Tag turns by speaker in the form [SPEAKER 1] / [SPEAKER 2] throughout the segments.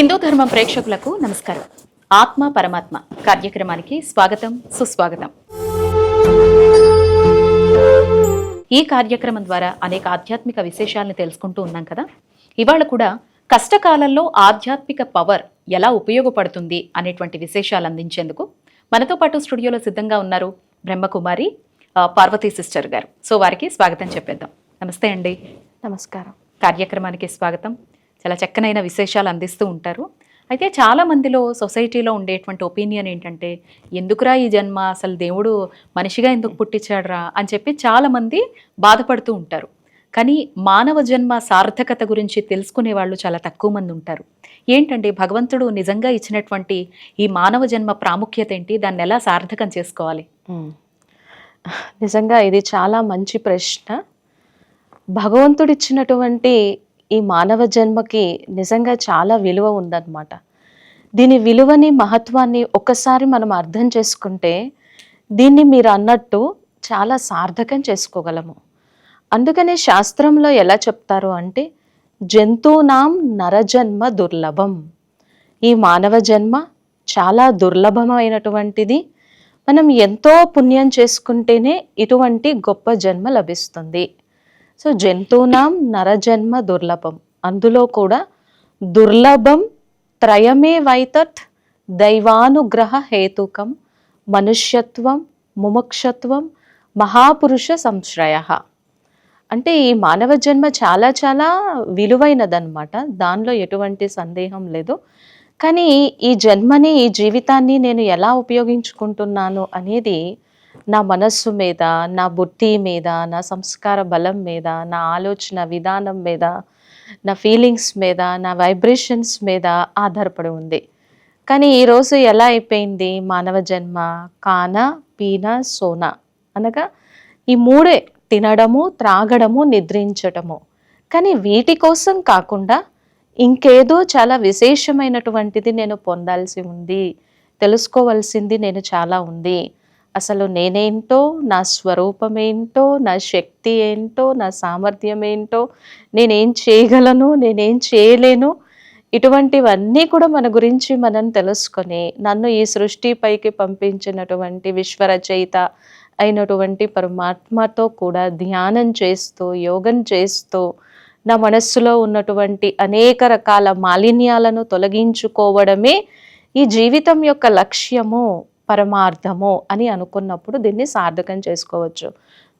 [SPEAKER 1] హిందూ ధర్మం ప్రేక్షకులకు నమస్కారం. ఆత్మ పరమాత్మ కార్యక్రమానికి స్వాగతం సుస్వాగతం. ఈ కార్యక్రమం ద్వారా అనేక ఆధ్యాత్మిక విశేషాలను తెలుసుకుంటూ ఉన్నాం కదా? ఇవాళ కూడా కష్టకాలంలో ఆధ్యాత్మిక పవర్ ఎలా ఉపయోగపడుతుంది అనేటువంటి విశేషాలు అందించేందుకు మనతో పాటు స్టూడియోలో సిద్ధంగా ఉన్నారు బ్రహ్మకుమారి పార్వతీ సిస్టర్ గారు. సో వారికి స్వాగతం చెప్పేద్దాం. నమస్తే అండి.
[SPEAKER 2] నమస్కారం.
[SPEAKER 1] కార్యక్రమానికి స్వాగతం. చాలా చక్కనైన విశేషాలు అందిస్తూ ఉంటారు. అయితే చాలా మందిలో సొసైటీలో ఉండేటువంటి ఒపీనియన్ ఏంటంటే ఎందుకురా ఈ జన్మ? అసలు దేవుడు మనిషిగా ఎందుకు పుట్టించాడురా? అని చెప్పి చాలామంది బాధపడుతూ ఉంటారు. కానీ మానవ జన్మ సార్థకత గురించి తెలుసుకునే వాళ్ళు చాలా తక్కువ మంది ఉంటారు. ఏంటంటే భగవంతుడు నిజంగా ఇచ్చినటువంటి ఈ మానవ జన్మ ప్రాముఖ్యత ఏంటి? దాన్ని ఎలా సార్థకం చేసుకోవాలి?
[SPEAKER 2] నిజంగా ఇది చాలా మంచి ప్రశ్న. భగవంతుడిచ్చినటువంటి ఈ మానవ జన్మకి నిజంగా చాలా విలువ ఉందన్నమాట. దీని విలువని మహత్వాన్ని ఒక్కసారి మనం అర్థం చేసుకుంటే దీన్ని మీరు అన్నట్టు చాలా సార్థకం చేసుకోగలము. అందుకనే శాస్త్రంలో ఎలా చెప్తారు అంటే జంతువునాం నరజన్మ దుర్లభం. ఈ మానవ జన్మ చాలా దుర్లభమైనటువంటిది. మనం ఎంతో పుణ్యం చేసుకుంటేనే ఇటువంటి గొప్ప జన్మ లభిస్తుంది. సో జంతువునాం నరజన్మ దుర్లభం. అందులో కూడా దుర్లభం త్రయమే వైతత్ దైవానుగ్రహ హేతుకం మనుష్యత్వం ముముక్షత్వం మహాపురుష సంశ్రయ. అంటే ఈ మానవ జన్మ చాలా చాలా విలువైనదనమాట దానిలో ఎటువంటి సందేహం లేదు. కానీ ఈ జన్మని ఈ జీవితాన్ని నేను ఎలా ఉపయోగించుకుంటున్నాను అనేది నా మనస్సు మీద నా బుద్ధి మీద నా సంస్కార బలం మీద నా ఆలోచన విధానం మీద నా ఫీలింగ్స్ మీద నా వైబ్రేషన్స్ మీద ఆధారపడి ఉంది. కానీ ఈరోజు ఎలా అయిపోయింది? మానవ జన్మ కాన పీన సోన అనగా ఈ మూడే తినడము త్రాగడము నిద్రించటము. కానీ వీటి కోసం కాకుండా ఇంకేదో చాలా విశేషమైనటువంటిది నేను పొందాల్సి ఉంది తెలుసుకోవాల్సింది నేను చాలా ఉంది. అసలు నేనేంటో నా స్వరూపం ఏంటో నా శక్తి ఏంటో నా సామర్థ్యం ఏంటో నేనేం చేయగలను నేనేం చేయలేను ఇటువంటివన్నీ కూడా మన గురించి మనం తెలుసుకొని నన్ను ఈ సృష్టిపైకి పంపించినటువంటి విశ్వరచయిత అయినటువంటి పరమాత్మతో కూడా ధ్యానం చేస్తూ యోగం చేస్తూ నా మనస్సులో ఉన్నటువంటి అనేక రకాల మాలిన్యాలను తొలగించుకోవడమే ఈ జీవితం యొక్క లక్ష్యము. పరమార్థము అని అనుకున్నప్పుడు దీన్ని సార్థకం చేసుకోవచ్చు.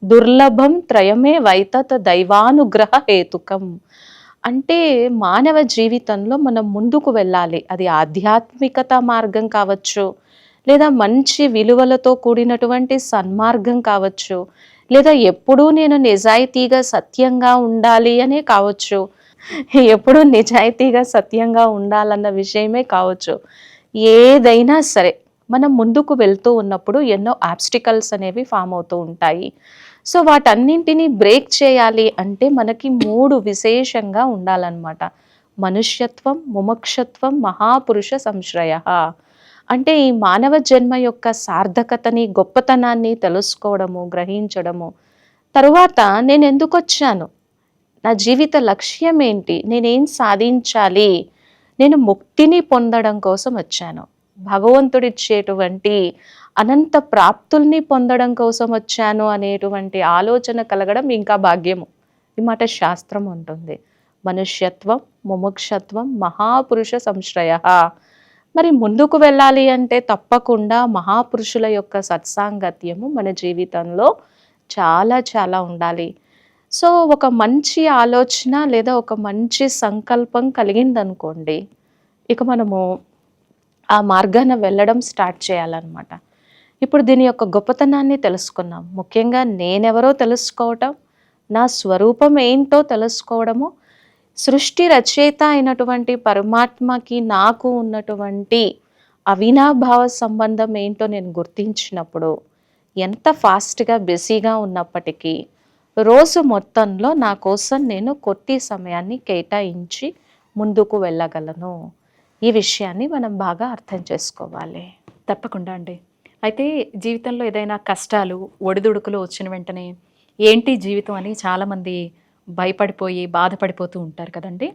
[SPEAKER 2] దుర్లభం త్రయమే వైతత దైవానుగ్రహ హేతుకం. అంటే మానవ జీవితంలో మనం ముందుకు వెళ్ళాలి. అది ఆధ్యాత్మికత మార్గం కావచ్చు. లేదా మంచి విలువలతో కూడినటువంటి సన్మార్గం కావచ్చు. లేదా ఎప్పుడూ నేను నిజాయితీగా సత్యంగా ఉండాలి అనే కావచ్చు. ఎప్పుడూ నిజాయితీగా సత్యంగా ఉండాలన్న విషయమే కావచ్చు. ఏదైనా సరే మనం ముందుకు వెళ్తూ ఉన్నప్పుడు ఎన్నో ఆబ్స్టికల్స్ అనేవి ఫామ్ అవుతూ ఉంటాయి. సో వాటన్నింటినీ బ్రేక్ చేయాలి అంటే మనకి మూడు విశేషంగా ఉండాలన్నమాట. మనుష్యత్వం ముమక్షత్వం మహాపురుష సంశ్రయ. అంటే ఈ మానవ జన్మ యొక్క సార్థకతని గొప్పతనాన్ని తెలుసుకోవడము గ్రహించడము. తరువాత నేను ఎందుకు వచ్చాను? నా జీవిత లక్ష్యం ఏంటి నేనేం సాధించాలి? నేను ముక్తిని పొందడం కోసం వచ్చాను. భగవంతుడిచ్చేటువంటి అనంత ప్రాప్తుల్ని పొందడం కోసం వచ్చాను అనేటువంటి ఆలోచన కలగడం ఇంకా భాగ్యము. ఈ మాట శాస్త్రం ఉంటుంది మనుష్యత్వం ముముక్షత్వం మహాపురుష సంశ్రయ. మరి ముందుకు వెళ్ళాలి అంటే తప్పకుండా మహాపురుషుల యొక్క సత్సాంగత్యము మన జీవితంలో చాలా చాలా ఉండాలి. సో ఒక మంచి ఆలోచన లేదా ఒక మంచి సంకల్పం కలిగిందనుకోండి ఇక మనము ఆ మార్గాన వెళ్ళడం స్టార్ట్ చేయాలన్నమాట. ఇప్పుడు దీని యొక్క గొప్పతనాన్ని తెలుసుకున్నాం ముఖ్యంగా నేనెవరో తెలుసుకోవటం నా స్వరూపం ఏంటో తెలుసుకోవడము సృష్టి రచయిత అయినటువంటి పరమాత్మకి నాకు ఉన్నటువంటి అవినాభావ సంబంధం ఏంటో నేను గుర్తించినప్పుడు ఎంత ఫాస్ట్గా బిజీగా ఉన్నప్పటికీ రోజు మొత్తంలో నా కోసం నేను కొద్ది సమయాన్ని కేటాయించి ముందుకు వెళ్ళగలను. ఈ విషయాన్ని మనం బాగా అర్థం చేసుకోవాలి.
[SPEAKER 1] తప్పకుండా అండి. అయితే జీవితంలో ఏదైనా కష్టాలు ఒడిదుడుకులు వచ్చిన వెంటనే ఏంటి జీవితం అని చాలామంది భయపడిపోయి బాధపడిపోతూ ఉంటారు కదండి.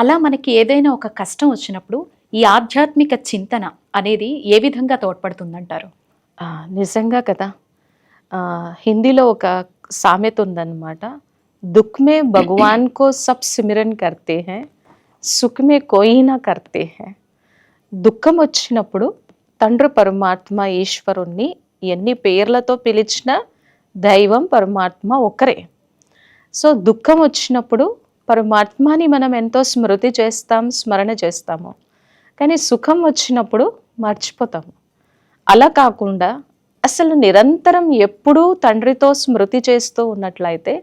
[SPEAKER 1] అలా మనకి ఏదైనా ఒక కష్టం వచ్చినప్పుడు ఈ ఆధ్యాత్మిక చింతన అనేది ఏ విధంగా తోడ్పడుతుందంటారు?
[SPEAKER 2] నిజంగా కదా. హిందీలో ఒక సామెత ఉందన్నమాట. దుఃఖ్ మే భగవాన్ కో సబ్ సిమరన్ కర్తే హై. సుఖమే కోయినా కర్తే హే. దుఃఖం వచ్చినప్పుడు తండ్రి పరమాత్మ ఈశ్వరుణ్ణి ఎన్ని పేర్లతో పిలిచినా దైవం పరమాత్మ ఒకరే. సో దుఃఖం వచ్చినప్పుడు పరమాత్మని మనం ఎంతో స్మృతి చేస్తాం స్మరణ చేస్తాము. కానీ సుఖం వచ్చినప్పుడు మర్చిపోతాము. అలా కాకుండా అసలు నిరంతరం ఎప్పుడూ తండ్రితో స్మృతి చేస్తూ ఉన్నట్లయితే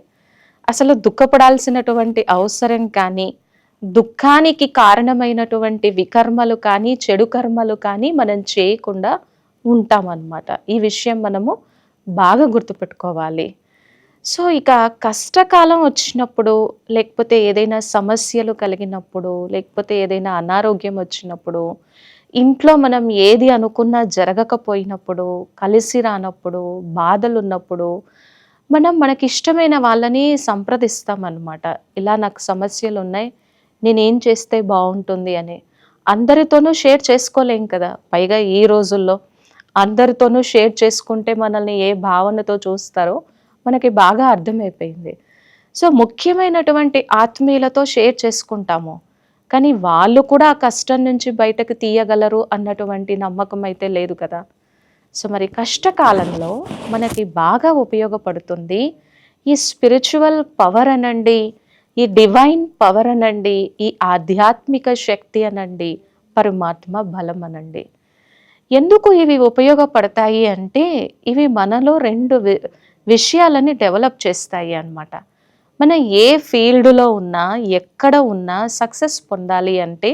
[SPEAKER 2] అసలు దుఃఖపడాల్సినటువంటి అవసరం కానీ దుఃఖానికి కారణమైనటువంటి వికర్మలు కానీ చెడు కర్మలు కానీ మనం చేయకుండా ఉంటామన్నమాట. ఈ విషయం మనము బాగా గుర్తుపెట్టుకోవాలి. సో ఇక కష్టకాలం వచ్చినప్పుడు లేకపోతే ఏదైనా సమస్యలు కలిగినప్పుడు లేకపోతే ఏదైనా అనారోగ్యం వచ్చినప్పుడు ఇంట్లో మనం ఏది అనుకున్నా జరగకపోయినప్పుడు కలిసి రానప్పుడు బాధలు ఉన్నప్పుడు మనం మనకి ఇష్టమైన వాళ్ళని సంప్రదిస్తామన్నమాట. ఇలా నాకు సమస్యలు ఉన్నాయి నేనేం చేస్తే బాగుంటుంది అని అందరితోనూ షేర్ చేసుకోలేం కదా. పైగా ఈ రోజుల్లో అందరితోనూ షేర్ చేసుకుంటే మనల్ని ఏ భావనతో చూస్తారో మనకి బాగా అర్థమైపోయింది. సో ముఖ్యమైనటువంటి ఆత్మీయులతో షేర్ చేసుకుంటాము. కానీ వాళ్ళు కూడా ఆ కష్టం నుంచి బయటకు తీయగలరు అన్నటువంటి నమ్మకం అయితే లేదు కదా. సో మరి కష్టకాలంలో మనకి బాగా ఉపయోగపడుతుంది ఈ స్పిరిచువల్ పవర్ అనండి. ఈ డివైన్ పవర్ అనండి ఈ ఆధ్యాత్మిక శక్తి అనండి పరమాత్మ బలం అనండి. ఎందుకు ఇవి ఉపయోగపడతాయి అంటే ఇవి మనలో రెండు వి విషయాలని డెవలప్ చేస్తాయి అన్నమాట. మనం ఏ ఫీల్డ్లో ఉన్నా ఎక్కడ ఉన్నా సక్సెస్ పొందాలి అంటే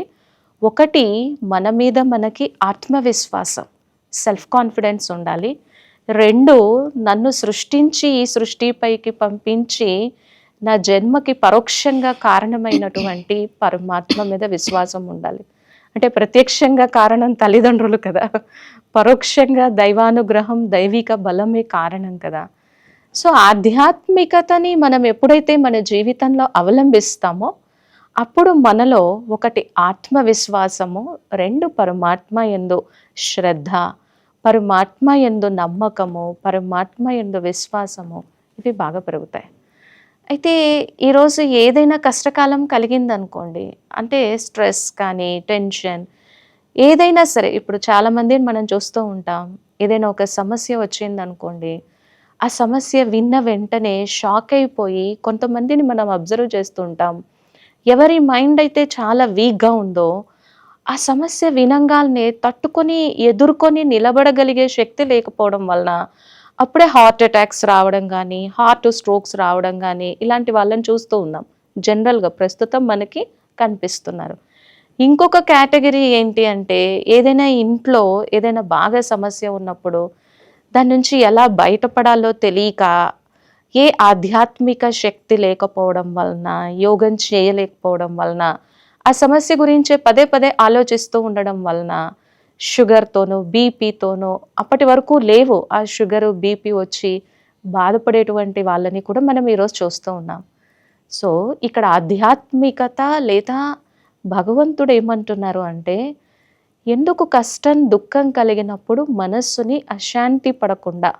[SPEAKER 2] ఒకటి మన మీద మనకి ఆత్మవిశ్వాసం సెల్ఫ్ కాన్ఫిడెన్స్ ఉండాలి. రెండు నన్ను సృష్టించి ఈ సృష్టిపైకి పంపించి నా జన్మకి పరోక్షంగా కారణమైనటువంటి పరమాత్మ మీద విశ్వాసం ఉండాలి. అంటే ప్రత్యక్షంగా కారణం తల్లిదండ్రులు కదా. పరోక్షంగా దైవానుగ్రహం దైవిక బలమే కారణం కదా. సో ఆధ్యాత్మికతని మనం ఎప్పుడైతే మన జీవితంలో అవలంబిస్తామో అప్పుడు మనలో ఒకటి ఆత్మవిశ్వాసము రెండు పరమాత్మ ఎందు శ్రద్ధ పరమాత్మ ఎందు నమ్మకము పరమాత్మ ఎందు విశ్వాసము ఇవి బాగా పెరుగుతాయి. అయితే ఈరోజు ఏదైనా కష్టకాలం కలిగిందనుకోండి అంటే స్ట్రెస్ కానీ టెన్షన్ ఏదైనా సరే ఇప్పుడు చాలామందిని మనం చూస్తూ ఉంటాం ఏదైనా ఒక సమస్య వచ్చిందనుకోండి ఆ సమస్య విన్న వెంటనే షాక్ అయిపోయి కొంతమందిని మనం అబ్జర్వ్ చేస్తూ ఉంటాం. ఎవరి మైండ్ అయితే చాలా వీక్గా ఉందో ఆ సమస్య వినంగానే తట్టుకొని ఎదుర్కొని నిలబడగలిగే శక్తి లేకపోవడం వలన అప్పుడే హార్ట్ అటాక్స్ రావడం కానీ హార్ట్ స్ట్రోక్స్ రావడం కానీ ఇలాంటి వాళ్ళని చూస్తూ ఉన్నాం. జనరల్గా ప్రస్తుతం మనకి కనిపిస్తున్నారు. ఇంకొక కేటగిరీ ఏంటి అంటే ఏదైనా ఇంట్లో ఏదైనా బాగా సమస్య ఉన్నప్పుడు దాని నుంచి ఎలా బయటపడాలో తెలియక ఏ ఆధ్యాత్మిక శక్తి లేకపోవడం వలన యోగం చేయలేకపోవడం వలన ఆ సమస్య గురించే పదే పదే ఆలోచిస్తూ ఉండడం వలన షుగర్తోనో బీపీతోనో అప్పటి వరకు లేవు. ఆ షుగర్ బీపీ వచ్చి బాధపడేటువంటి వాళ్ళని కూడా మనం ఈరోజు చూస్తూ ఉన్నాం. సో ఇక్కడ ఆధ్యాత్మికత లేదా భగవంతుడు ఏమంటున్నారు అంటే ఎందుకు కష్టం దుఃఖం కలిగినప్పుడు మనస్సుని అశాంతి పడకుండా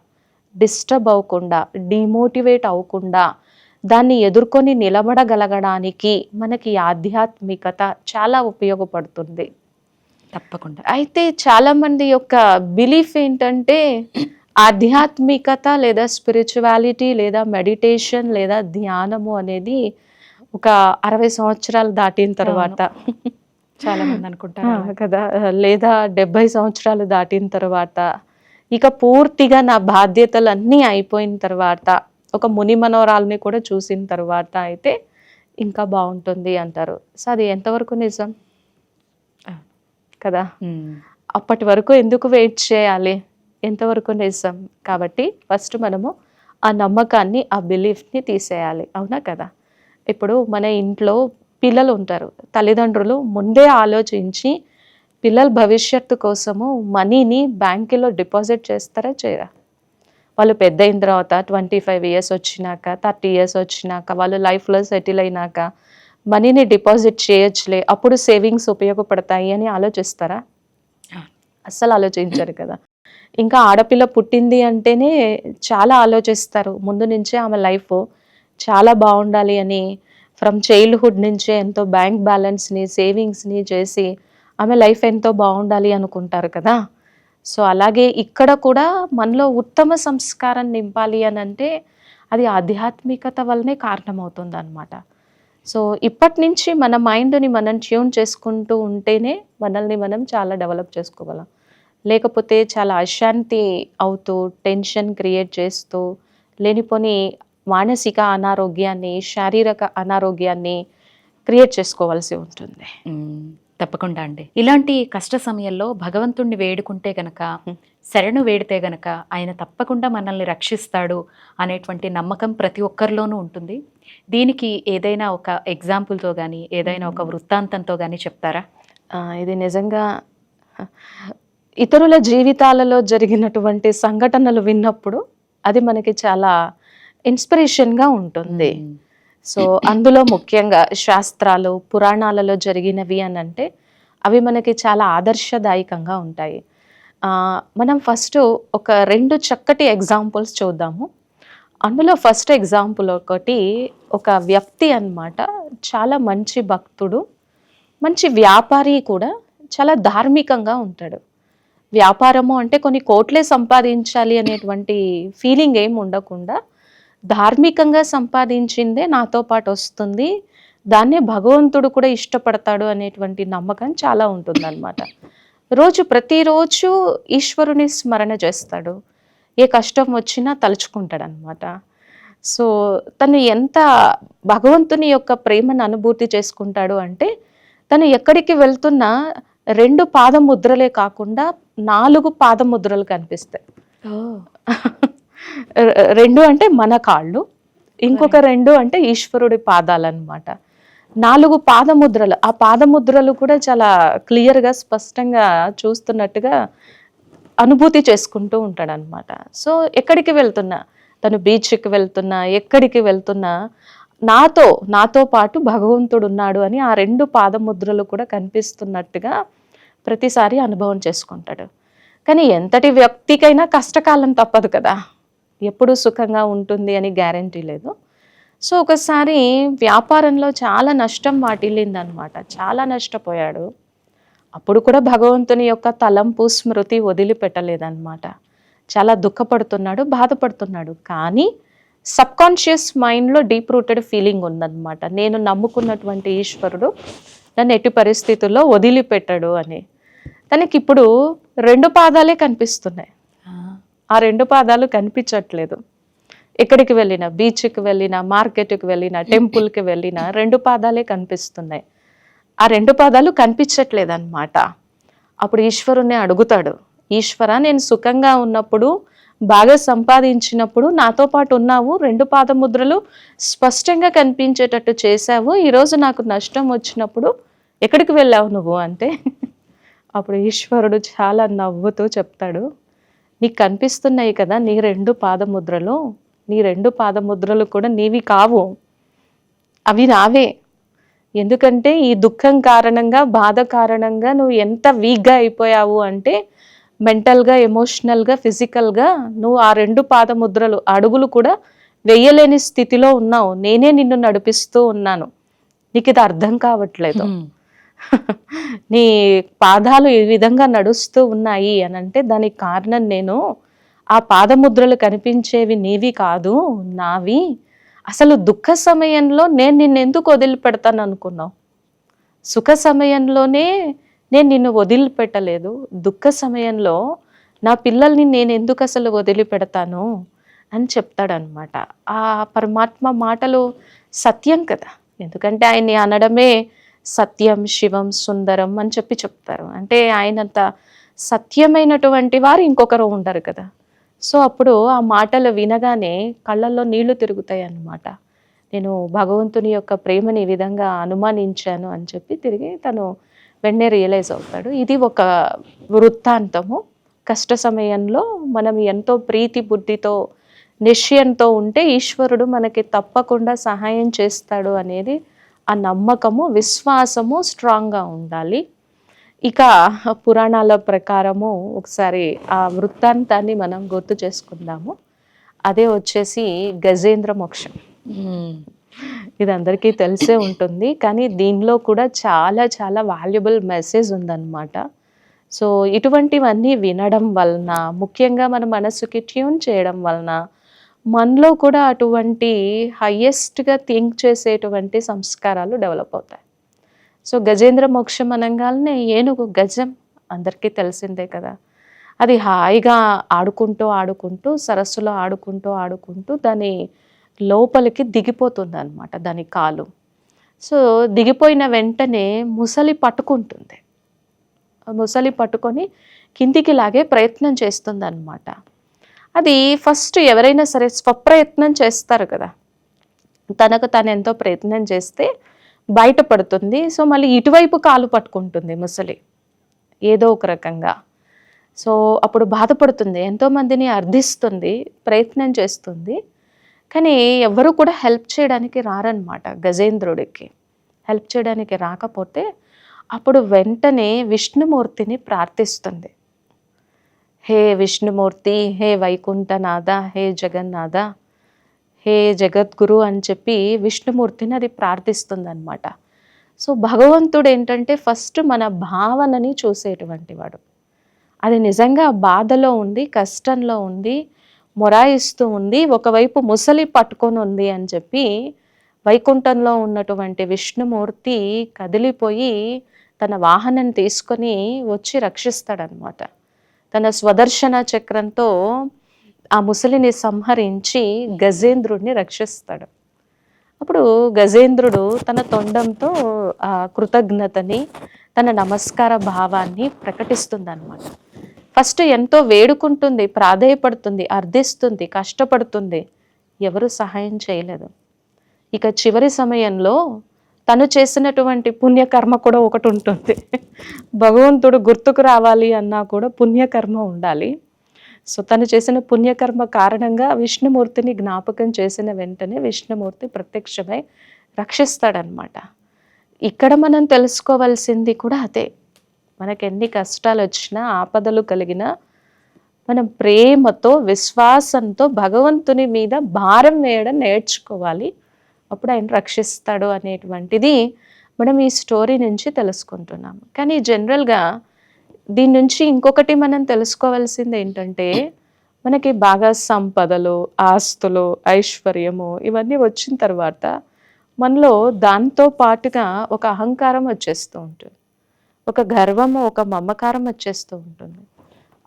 [SPEAKER 2] డిస్టర్బ్ అవ్వకుండా డిమోటివేట్ అవ్వకుండా దాన్ని ఎదుర్కొని నిలబడగలగడానికి మనకి ఈ ఆధ్యాత్మికత చాలా ఉపయోగపడుతుంది.
[SPEAKER 1] తప్పకుండా.
[SPEAKER 2] అయితే చాలా మంది యొక్క బిలీఫ్ ఏంటంటే ఆధ్యాత్మికత లేదా స్పిరిచువాలిటీ లేదా మెడిటేషన్ లేదా ధ్యానము అనేది ఒక అరవై సంవత్సరాలు దాటిన తర్వాత
[SPEAKER 1] చాలా మంది అనుకుంటారు
[SPEAKER 2] కదా. లేదా డెబ్బై సంవత్సరాలు దాటిన తర్వాత ఇక పూర్తిగా నా బాధ్యతలు అన్నీ అయిపోయిన తర్వాత ఒక ముని మనోరాల్ని కూడా చూసిన తర్వాత అయితే ఇంకా బాగుంటుంది అంటారు. సో అది ఎంతవరకు నిజం. కదా. అప్పటి వరకు ఎందుకు వెయిట్ చేయాలి? ఎంతవరకు నిజం? కాబట్టి ఫస్ట్ మనము ఆ నమ్మకాన్ని ఆ బిలీఫ్ని తీసేయాలి. అవునా కదా? ఇప్పుడు మన ఇంట్లో పిల్లలు ఉంటారు. తల్లిదండ్రులు ముందే ఆలోచించి పిల్లల భవిష్యత్తు కోసము మనీని బ్యాంకులో డిపాజిట్ చేస్తారా చేయరా? వాళ్ళు పెద్ద అయిన తర్వాత ట్వంటీ ఫైవ్ ఇయర్స్ వచ్చినాక థర్టీ ఇయర్స్ వచ్చినాక వాళ్ళు లైఫ్లో సెటిల్ అయినాక మనీని డిపాజిట్ చేయొచ్చులే అప్పుడు సేవింగ్స్ ఉపయోగపడతాయి అని ఆలోచిస్తారా. అస్సలు ఆలోచించరు కదా. ఇంకా ఆడపిల్ల పుట్టింది అంటేనే చాలా ఆలోచిస్తారు ముందు నుంచే ఆమె లైఫ్ చాలా బాగుండాలి అని ఫ్రమ్ చైల్డ్హుడ్ నుంచే ఎంతో బ్యాంక్ బ్యాలెన్స్ని సేవింగ్స్ని చేసి ఆమె లైఫ్ ఎంతో బాగుండాలి అనుకుంటారు కదా. సో అలాగే ఇక్కడ కూడా మనలో ఉత్తమ సంస్కారం నింపాలి అని అంటే అది ఆధ్యాత్మికత వల్లనే కారణమవుతుంది అనమాట సో ఇప్పటి నుంచి మన మైండ్ని మనం ట్యూన్ చేసుకుంటూ ఉంటేనే మనల్ని మనం చాలా డెవలప్ చేసుకోగలం. లేకపోతే చాలా అశాంతి అవుతూ టెన్షన్ క్రియేట్ చేస్తూ లేనిపోని మానసిక అనారోగ్యాన్ని శారీరక అనారోగ్యాన్ని క్రియేట్ చేసుకోవాల్సి ఉంటుంది.
[SPEAKER 1] తప్పకుండా అండి. ఇలాంటి కష్ట సమయంలో భగవంతుణ్ణి వేడుకుంటే గనక శరణు వేడితే గనక ఆయన తప్పకుండా మనల్ని రక్షిస్తాడు అనేటువంటి నమ్మకం ప్రతి ఒక్కరిలోనూ ఉంటుంది. దీనికి ఏదైనా ఒక ఎగ్జాంపుల్తో కానీ ఏదైనా ఒక వృత్తాంతంతో కానీ చెప్తారా?
[SPEAKER 2] ఇది నిజంగా ఇతరుల జీవితాలలో జరిగినటువంటి సంఘటనలు విన్నప్పుడు అది మనకి చాలా ఇన్స్పిరేషన్గా ఉంటుంది. సో అందులో ముఖ్యంగా శాస్త్రాలు పురాణాలలో జరిగినవి అని అంటే అవి మనకి చాలా ఆదర్శదాయకంగా ఉంటాయి. మనం ఫస్ట్ ఒక రెండు చక్కటి ఎగ్జాంపుల్స్ చూద్దాము. అందులో ఫస్ట్ ఎగ్జాంపుల్ ఒకటి ఒక వ్యక్తి అన్నమాట. చాలా మంచి భక్తుడు. మంచి వ్యాపారి కూడా. చాలా ధార్మికంగా ఉంటాడు. వ్యాపారము అంటే కొన్ని కోట్లే సంపాదించాలి అనేటువంటి ఫీలింగ్ ఏం ఉండకుండా ధార్మికంగా సంపాదించిందే నాతో పాటు వస్తుంది. దాన్నే భగవంతుడు కూడా ఇష్టపడతాడు అనేటువంటి నమ్మకం చాలా ఉంటుందన్నమాట. రోజు ప్రతిరోజు ఈశ్వరుని స్మరణ చేస్తాడు. ఏ కష్టం వచ్చినా తలుచుకుంటాడు అనమాట సో తను ఎంత భగవంతుని యొక్క ప్రేమను అనుభూతి చేసుకుంటాడు అంటే తను ఎక్కడికి వెళ్తున్నా రెండు పాదముద్రలే కాకుండా నాలుగు పాదముద్రలు కనిపిస్తాయి. రెండు అంటే మన కాళ్ళు ఇంకొక రెండు అంటే ఈశ్వరుడి పాదాలు అనమాట నాలుగు పాదముద్రలు. ఆ పాదముద్రలు కూడా చాలా క్లియర్గా స్పష్టంగా చూస్తున్నట్టుగా అనుభూతి చేసుకుంటూ ఉంటాడు అనమాట సో ఎక్కడికి వెళ్తున్నా తను బీచ్కి వెళ్తున్నా ఎక్కడికి వెళ్తున్నా నాతో నాతో పాటు భగవంతుడు ఉన్నాడు అని ఆ రెండు పాదముద్రలు కూడా కనిపిస్తున్నట్టుగా ప్రతిసారి అనుభవం చేసుకుంటాడు. కానీ ఎంతటి వ్యక్తికైనా కష్టకాలం తప్పదు కదా. ఎప్పుడు సుఖంగా ఉంటుంది అని గ్యారంటీ లేదు. సో ఒకసారి వ్యాపారంలో చాలా నష్టం వాటిల్లిందనమాట. చాలా నష్టపోయాడు. అప్పుడు కూడా భగవంతుని యొక్క తలంపు స్మృతి వదిలిపెట్టలేదన్నమాట చాలా దుఃఖపడుతున్నాడు బాధపడుతున్నాడు. కానీ సబ్కాన్షియస్ మైండ్లో డీప్ రూటెడ్ ఫీలింగ్ ఉందన్నమాట నేను నమ్ముకున్నటువంటి ఈశ్వరుడు నన్ను ఎట్టి పరిస్థితుల్లో వదిలిపెట్టడు అని. తనకి ఇప్పుడు రెండు పాదాలే కనిపిస్తున్నాయి.
[SPEAKER 1] ఆ,
[SPEAKER 2] ఆ రెండు పాదాలు కనిపించట్లేదు. ఎక్కడికి వెళ్ళినా బీచ్కి వెళ్ళినా మార్కెట్కి వెళ్ళినా టెంపుల్కి వెళ్ళినా రెండు పాదాలే కనిపిస్తున్నాయి. ఆ రెండు పాదాలు కనిపించట్లేదు అనమాట అప్పుడు ఈశ్వరుణ్ణి అడుగుతాడు ఈశ్వర నేను సుఖంగా ఉన్నప్పుడు బాగా సంపాదించినప్పుడు నాతో పాటు ఉన్నావు రెండు పాదముద్రలు స్పష్టంగా కనిపించేటట్టు చేశావు ఈరోజు నాకు నష్టం వచ్చినప్పుడు ఎక్కడికి వెళ్ళావు నువ్వు? అంటే అప్పుడు ఈశ్వరుడు చాలా నవ్వుతూ చెప్తాడు నీకు కనిపిస్తున్నాయి కదా నీ రెండు పాదముద్రలు నీ రెండు పాదముద్రలు కూడా నీవి కావు. అవి నావే ఎందుకంటే ఈ దుఃఖం కారణంగా బాధ కారణంగా నువ్వు ఎంత వీక్గా అయిపోయావు అంటే మెంటల్గా ఎమోషనల్గా ఫిజికల్గా నువ్వు ఆ రెండు పాదముద్రలు అడుగులు కూడా వెయ్యలేని స్థితిలో ఉన్నావు. నేనే నిన్ను నడిపిస్తూ ఉన్నాను. నీకు ఇది అర్థం కావట్లేదు. నీ పాదాలు ఈ విధంగా నడుస్తూ ఉన్నాయి అని అంటే దానికి కారణం నేను ఆ పాదముద్రలు కనిపించేవి నీవి కాదు నావి. అసలు దుఃఖ సమయంలో నేను నిన్ను ఎందుకు వదిలిపెడతాను అనుకున్నావు సుఖ సమయంలోనే నేను నిన్ను వదిలిపెట్టలేదు. దుఃఖ సమయంలో నా పిల్లల్ని నేను ఎందుకు అసలు వదిలిపెడతాను అని చెప్తాడనమాట. ఆ పరమాత్మ మాటలు సత్యం కదా. ఎందుకంటే ఆయన్ని అనడమే సత్యం శివం సుందరం అని చెప్పి చెప్తారు. అంటే ఆయనంత సత్యమైనటువంటి వారు ఇంకొకరు ఉండరు కదా. సో అప్పుడు ఆ మాటలు వినగానే కళ్ళల్లో నీళ్ళు తిరుగుతాయి అన్నమాట. నేను భగవంతుని యొక్క ప్రేమని ఈ విధంగా అనుమానించాను అని చెప్పి తిరిగి తను వెంటనే రియలైజ్ అవుతాడు. ఇది ఒక వృత్తాంతము. కష్ట సమయంలో మనం ఎంతో ప్రీతి బుద్ధితో నిశ్చయంతో ఉంటే ఈశ్వరుడు మనకి తప్పకుండా సహాయం చేస్తాడు అనేది ఆ నమ్మకము విశ్వాసము స్ట్రాంగ్గా ఉండాలి. ఇక పురాణాల ప్రకారము ఒకసారి ఆ వృత్తాంతాన్ని మనం గుర్తు చేసుకుందాము. అదే వచ్చేసి గజేంద్ర మోక్షం.
[SPEAKER 1] మ్మ్.
[SPEAKER 2] ఇది అందరికీ తెలిసే ఉంటుంది. కానీ దీనిలో కూడా చాలా చాలా వాల్యుబుల్ మెసేజ్ ఉందన్నమాట. సో ఇటువంటివన్నీ వినడం వలన ముఖ్యంగా మన మనసుకి ట్యూన్ చేయడం వలన మనలో కూడా అటువంటి హయ్యెస్ట్గా థింక్ చేసేటువంటి సంస్కారాలు డెవలప్ అవుతాయి. సో గజేంద్ర మోక్షం అనగానే ఏనుగు గజం అందరికీ తెలిసిందే కదా. అది హాయిగా ఆడుకుంటూ ఆడుకుంటూ సరస్సులో ఆడుకుంటూ ఆడుకుంటూ దాని లోపలికి దిగిపోతుంది అనమాట దాని కాలు. సో దిగిపోయిన వెంటనే ముసలి పట్టుకుంటుంది. ముసలి పట్టుకొని కిందికి లాగే ప్రయత్నం చేస్తుంది అనమాట అది ఫస్ట్ ఎవరైనా సరే స్వప్రయత్నం చేస్తారు కదా. తనకు తను ఎంతో ప్రయత్నం చేస్తే బయటపడుతుంది. సో మళ్ళీ ఇటువైపు కాలు పట్టుకుంటుంది ముసలి. ఏదో ఒక రకంగా. సో అప్పుడు బాధపడుతుంది. ఎంతోమందిని అర్థిస్తుంది ప్రయత్నం చేస్తుంది. కానీ ఎవరు కూడా హెల్ప్ చేయడానికి రారనమాట గజేంద్రుడికి. హెల్ప్ చేయడానికి రాకపోతే అప్పుడు వెంటనే విష్ణుమూర్తిని ప్రార్థిస్తుంది. హే విష్ణుమూర్తి హే వైకుంఠనాథ హే జగన్నాథ హే జగద్గురు అని చెప్పి విష్ణుమూర్తిని అది ప్రార్థిస్తుంది అనమాట సో భగవంతుడు ఏంటంటే ఫస్ట్ మన భావనని చూసేటువంటి వాడు. అది నిజంగా బాధలో ఉంది కష్టంలో ఉంది మొరాయిస్తూ ఉంది ఒకవైపు ముసలి పట్టుకొని ఉంది అని చెప్పి వైకుంఠంలో ఉన్నటువంటి విష్ణుమూర్తి కదిలిపోయి తన వాహనం తీసుకొని వచ్చి రక్షిస్తాడనమాట తన స్వదర్శన చక్రంతో ఆ ముసలిని సంహరించి గజేంద్రుడిని రక్షిస్తాడు. అప్పుడు గజేంద్రుడు తన తొండంతో ఆ కృతజ్ఞతని తన నమస్కార భావాన్ని ప్రకటిస్తుందన్నమాట. ఫస్ట్ ఎంతో వేడుకుంటుంది ప్రాధేయపడుతుంది అర్థిస్తుంది కష్టపడుతుంది. ఎవరు సహాయం చేయలేదు. ఇక చివరి సమయంలో తను చేసినటువంటి పుణ్యకర్మ కూడా ఒకటి ఉంటుంది. భగవంతుడు గుర్తుకు రావాలి అన్నా కూడా పుణ్యకర్మ ఉండాలి. సో తను చేసిన పుణ్యకర్మ కారణంగా విష్ణుమూర్తిని జ్ఞాపకం చేసిన వెంటనే విష్ణుమూర్తి ప్రత్యక్షమై రక్షిస్తాడనమాట ఇక్కడ మనం తెలుసుకోవాల్సింది కూడా అదే. మనకి ఎన్ని కష్టాలు వచ్చినా ఆపదలు కలిగినా మనం ప్రేమతో విశ్వాసంతో భగవంతుని మీద భారం వేయడం నేర్చుకోవాలి. అప్పుడు ఆయన రక్షిస్తాడు అనేటువంటిది మనం ఈ స్టోరీ నుంచి తెలుసుకుంటున్నాం కానీ జనరల్గా దీని నుంచి ఇంకొకటి మనం తెలుసుకోవాల్సింది ఏంటంటే మనకి బాగా సంపదలు ఆస్తులు ఐశ్వర్యము ఇవన్నీ వచ్చిన తర్వాత మనలో దాంతో పాటుగా ఒక అహంకారం వచ్చేస్తూ ఉంటుంది. ఒక గర్వము ఒక మమకారం వచ్చేస్తూ ఉంటుంది.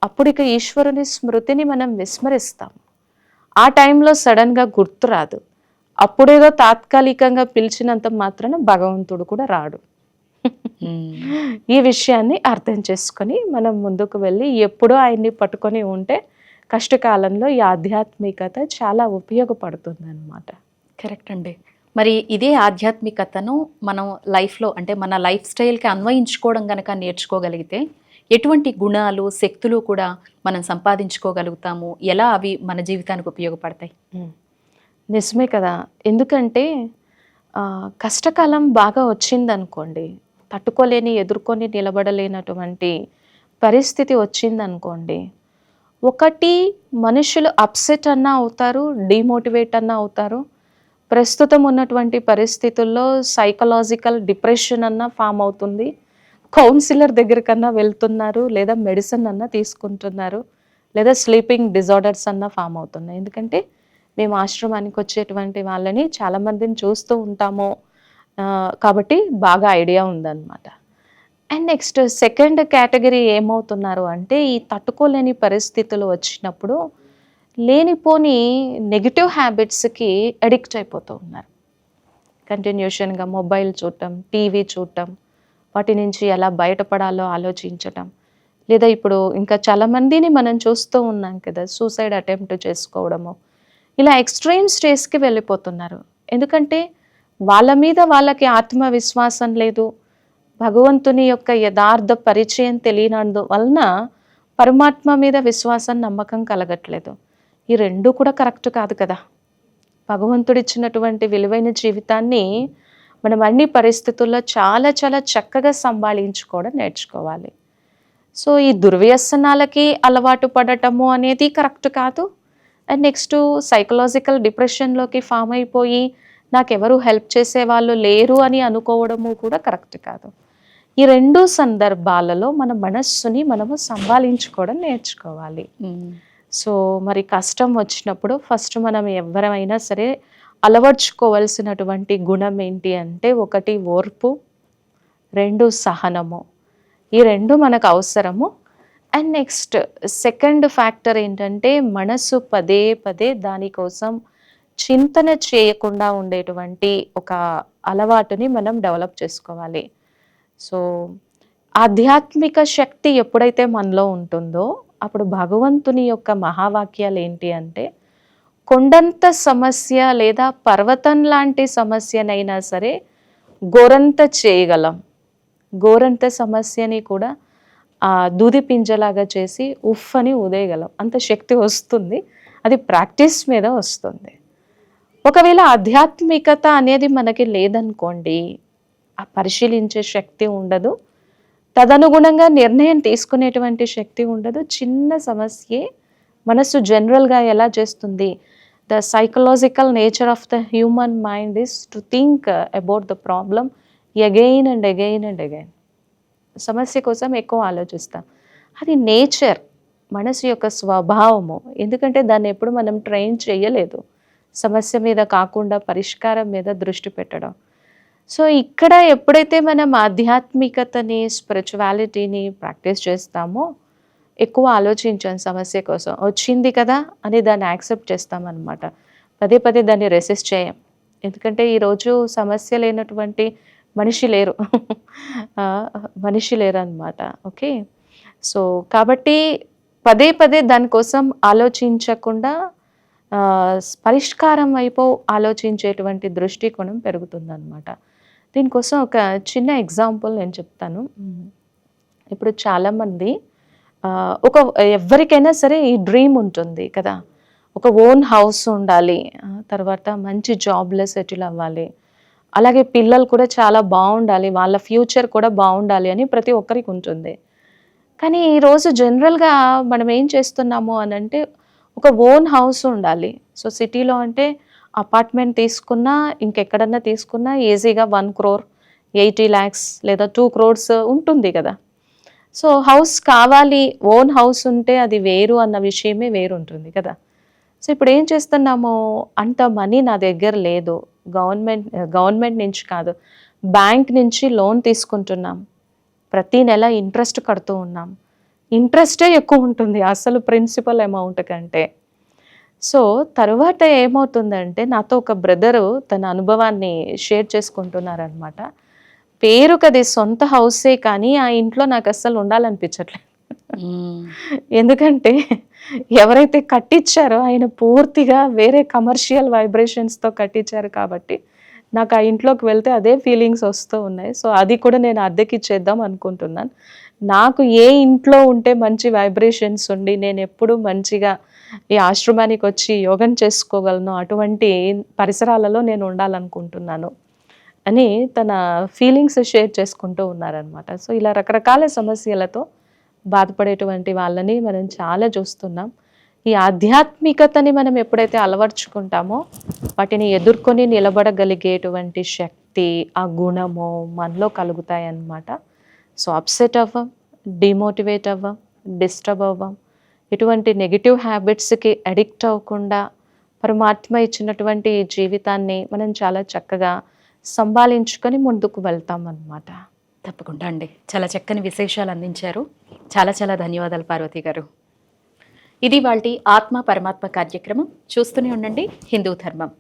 [SPEAKER 2] అప్పుడు ఇక ఈశ్వరుని స్మృతిని మనం విస్మరిస్తాం ఆ టైంలో సడన్గా గుర్తు రాదు. అప్పుడేదో తాత్కాలికంగా పిలిచినంత మాత్రాన భగవంతుడు కూడా రాడు. ఈ విషయాన్ని అర్థం చేసుకొని మనం ముందుకు వెళ్ళి ఎప్పుడూ ఆయన్ని పట్టుకొని ఉంటే కష్టకాలంలో ఈ ఆధ్యాత్మికత చాలా ఉపయోగపడుతుంది అనమాట
[SPEAKER 1] కరెక్ట్ అండి. మరి ఇదే ఆధ్యాత్మికతను మనం లైఫ్లో అంటే మన లైఫ్ స్టైల్కి అన్వయించుకోవడం కనుక నేర్చుకోగలిగితే ఎటువంటి గుణాలు శక్తులు కూడా మనం సంపాదించుకోగలుగుతాము? ఎలా అవి మన జీవితానికి ఉపయోగపడతాయి?
[SPEAKER 2] నిజమే కదా. ఎందుకంటే కష్టకాలం బాగా వచ్చిందనుకోండి తట్టుకోలేని ఎదుర్కొని నిలబడలేనటువంటి పరిస్థితి వచ్చిందనుకోండి ఒకటి మనుషులు అప్సెట్ అన్నా అవుతారు డిమోటివేట్ అన్నా అవుతారు. ప్రస్తుతం ఉన్నటువంటి పరిస్థితుల్లో సైకలాజికల్ డిప్రెషన్ అన్నా ఫామ్ అవుతుంది. కౌన్సిలర్ దగ్గరకన్నా వెళ్తున్నారు లేదా మెడిసిన్ అన్నా తీసుకుంటున్నారు లేదా స్లీపింగ్ డిజార్డర్స్ అన్నా ఫామ్ అవుతున్నాయి. ఎందుకంటే మేము ఆశ్రమానికి వచ్చేటువంటి వాళ్ళని చాలామందిని చూస్తూ ఉంటాము. కాబట్టి బాగా ఐడియా ఉందన్నమాట. అండ్ నెక్స్ట్ సెకండ్ కేటగిరీ ఏమవుతున్నారు అంటే ఈ తట్టుకోలేని పరిస్థితులు వచ్చినప్పుడు లేనిపోని నెగిటివ్ హ్యాబిట్స్కి అడిక్ట్ అయిపోతూ ఉన్నారు. కంటిన్యూషన్గా మొబైల్ చూడటం టీవీ చూడటం వాటి నుంచి ఎలా బయటపడాలో ఆలోచించటం లేదా ఇప్పుడు ఇంకా చాలామందిని మనం చూస్తూ ఉన్నాం కదా సూసైడ్ అటెంప్ట్ చేసుకోవడము. ఇలా ఎక్స్ట్రీమ్ స్టేజ్కి వెళ్ళిపోతున్నారు. ఎందుకంటే వాళ్ళ మీద వాళ్ళకి ఆత్మవిశ్వాసం లేదు. భగవంతుని యొక్క యథార్థ పరిచయం తెలియనందు వలన పరమాత్మ మీద విశ్వాసం నమ్మకం కలగట్లేదు. ఈ రెండు కూడా కరెక్ట్ కాదు కదా. భగవంతుడిచ్చినటువంటి విలువైన జీవితాన్ని మనం అన్ని పరిస్థితుల్లో చాలా చాలా చక్కగా సంభాళించుకోవడం నేర్చుకోవాలి. సో ఈ దుర్వ్యసనాలకి అలవాటు పడటము అనేది కరెక్ట్ కాదు. అండ్ నెక్స్ట్ సైకలాజికల్ డిప్రెషన్లోకి ఫామ్ అయిపోయి నాకెవరు హెల్ప్ చేసే వాళ్ళు లేరు అని అనుకోవడము కూడా కరెక్ట్ కాదు. ఈ రెండు సందర్భాలలో మన మనస్సుని మనము సంభాళించుకోవడం నేర్చుకోవాలి. సో మరి కష్టం వచ్చినప్పుడు ఫస్ట్ మనం ఎవరైనా సరే అలవర్చుకోవాల్సినటువంటి గుణం ఏంటి అంటే ఒకటి ఓర్పు రెండు సహనము. ఈ రెండు మనకు అవసరము. అండ్ నెక్స్ట్ సెకండ్ ఫ్యాక్టర్ ఏంటంటే మనసు పదే పదే దానికోసం చింతన చేయకుండా ఉండేటువంటి ఒక అలవాటుని మనం డెవలప్ చేసుకోవాలి. సో ఆధ్యాత్మిక శక్తి ఎప్పుడైతే మనలో ఉంటుందో అప్పుడు భగవంతుని యొక్క మహావాక్యాలు ఏంటి అంటే కొండంత సమస్య లేదా పర్వతం లాంటి సమస్యనైనా సరే గోరంత చేయగలం. గోరంత సమస్యని కూడా ఆ దూది పింజలాగా చేసి ఉఫ్ అని ఉదేయగలం అంత శక్తి వస్తుంది. అది ప్రాక్టీస్ మీద వస్తుంది. ఒకవేళ ఆధ్యాత్మికత అనేది మనకి లేదనుకోండి ఆ పరిశీలించే శక్తి ఉండదు. తదనుగుణంగా నిర్ణయం తీసుకునేటువంటి శక్తి ఉండదు. చిన్న సమస్యే మనస్సు జనరల్గా ఎలా చేస్తుంది? The psychological nature of the human mind is to think about the problem again and again and again సమస్య కోసం ఎక్కువ ఆలోచిస్తాం. అది నేచర్ మనసు యొక్క స్వభావము. ఎందుకంటే దాన్ని ఎప్పుడు మనం ట్రైన్ చేయలేదు. సమస్య మీద కాకుండా పరిష్కారం మీద దృష్టి పెట్టడం. సో ఇక్కడ ఎప్పుడైతే మనం ఆధ్యాత్మికతని స్పిరిచువాలిటీని ప్రాక్టీస్ చేస్తామో ఎక్కువ ఆలోచించాం సమస్య కోసం. వచ్చింది కదా అని దాన్ని యాక్సెప్ట్ చేస్తామన్నమాట. పదే పదే దాన్ని రెసిస్ట్ చేయం. ఎందుకంటే ఈరోజు సమస్య లేనటువంటి మనిషి లేరు. మనిషి లేరు అనమాట ఓకే? సో కాబట్టి పదే పదే దానికోసం ఆలోచించకుండా పరిష్కారం వైపు ఆలోచించేటువంటి దృష్టికోణం పెరుగుతుందన్నమాట. దీనికోసం ఒక చిన్న ఎగ్జాంపుల్ నేను చెప్తాను. ఇప్పుడు చాలామంది ఒక ఎవరికైనా సరే ఈ డ్రీమ్ ఉంటుంది కదా. ఒక ఓన్ హౌస్ ఉండాలి తర్వాత మంచి జాబ్లో సెటిల్ అవ్వాలి. అలాగే పిల్లలు కూడా చాలా బాగుండాలి వాళ్ళ ఫ్యూచర్ కూడా బాగుండాలి అని ప్రతి ఒక్కరికి ఉంటుంది. కానీ ఈరోజు జనరల్గా మనం ఏం చేస్తున్నాము అని అంటే ఒక ఓన్ హౌస్ ఉండాలి. సో సిటీలో అంటే అపార్ట్మెంట్ తీసుకున్నా ఇంకెక్కడన్నా తీసుకున్నా ఈజీగా వన్ క్రోర్ ఎయిటీ ల్యాక్స్ లేదా టూ క్రోర్స్ ఉంటుంది కదా. సో హౌస్ కావాలి ఓన్ హౌస్ ఉంటే అది వేరు అన్న విషయమే వేరు ఉంటుంది కదా. సో ఇప్పుడు ఏం చేస్తున్నాము? అంత మనీ నా దగ్గర లేదు. గవర్నమెంట్ గవర్నమెంట్ నుంచి కాదు బ్యాంక్ నుంచి లోన్ తీసుకుంటున్నాం. ప్రతి నెల ఇంట్రెస్ట్ కడుతూ ఉన్నాం. ఇంట్రెస్టే ఎక్కువ ఉంటుంది అసలు ప్రిన్సిపల్ అమౌంట్ కంటే. సో తర్వాత ఏమవుతుందంటే నాతో ఒక బ్రదరు తన అనుభవాన్ని షేర్ చేసుకుంటున్నారనమాట. పేరుకు అది సొంత హౌసే కానీ ఆ ఇంట్లో నాకు అస్సలు ఉండాలనిపించట్లేదు. ఎందుకంటే ఎవరైతే కట్టించారో ఆయన పూర్తిగా వేరే కమర్షియల్ వైబ్రేషన్స్తో కట్టించారు కాబట్టి నాకు ఆ ఇంట్లోకి వెళ్తే అదే ఫీలింగ్స్ వస్తూ ఉన్నాయి. సో అది కూడా నేను అద్దెకి ఇచ్చేద్దాం అనుకుంటున్నాను. నాకు ఏ ఇంట్లో ఉంటే మంచి వైబ్రేషన్స్ ఉండి నేను ఎప్పుడు మంచిగా ఈ ఆశ్రమానికి వచ్చి యోగం చేసుకోగలను అటువంటి పరిసరాలలో నేను ఉండాలనుకుంటున్నాను అని తన ఫీలింగ్స్ షేర్ చేసుకుంటూ ఉన్నారనమాట సో ఇలా రకరకాల సమస్యలతో బాధపడేటువంటి వాళ్ళని మనం చాలా చూస్తున్నాం. ఈ ఆధ్యాత్మికతని మనం ఎప్పుడైతే అలవర్చుకుంటామో వాటిని ఎదుర్కొని నిలబడగలిగేటువంటి శక్తి ఆ గుణము మనలో కలుగుతాయి అన్నమాట సో అప్సెట్ అవ్వం డిమోటివేట్ అవ్వం డిస్టర్బ్ అవ్వం. ఇటువంటి నెగిటివ్ హ్యాబిట్స్కి అడిక్ట్ అవ్వకుండా పరమాత్మ ఇచ్చినటువంటి జీవితాన్ని మనం చాలా చక్కగా సంభాలించుకొని ముందుకు వెళ్తాం అన్నమాట
[SPEAKER 1] తప్పకుండా అండి. చాలా చక్కని విశేషాలు అందించారు. చాలా చాలా ధన్యవాదాలు పార్వతి గారు. ఇది వాళ్ళ ఆత్మ పరమాత్మ కార్యక్రమం. చూస్తూనే ఉండండి. హిందూ ధర్మం.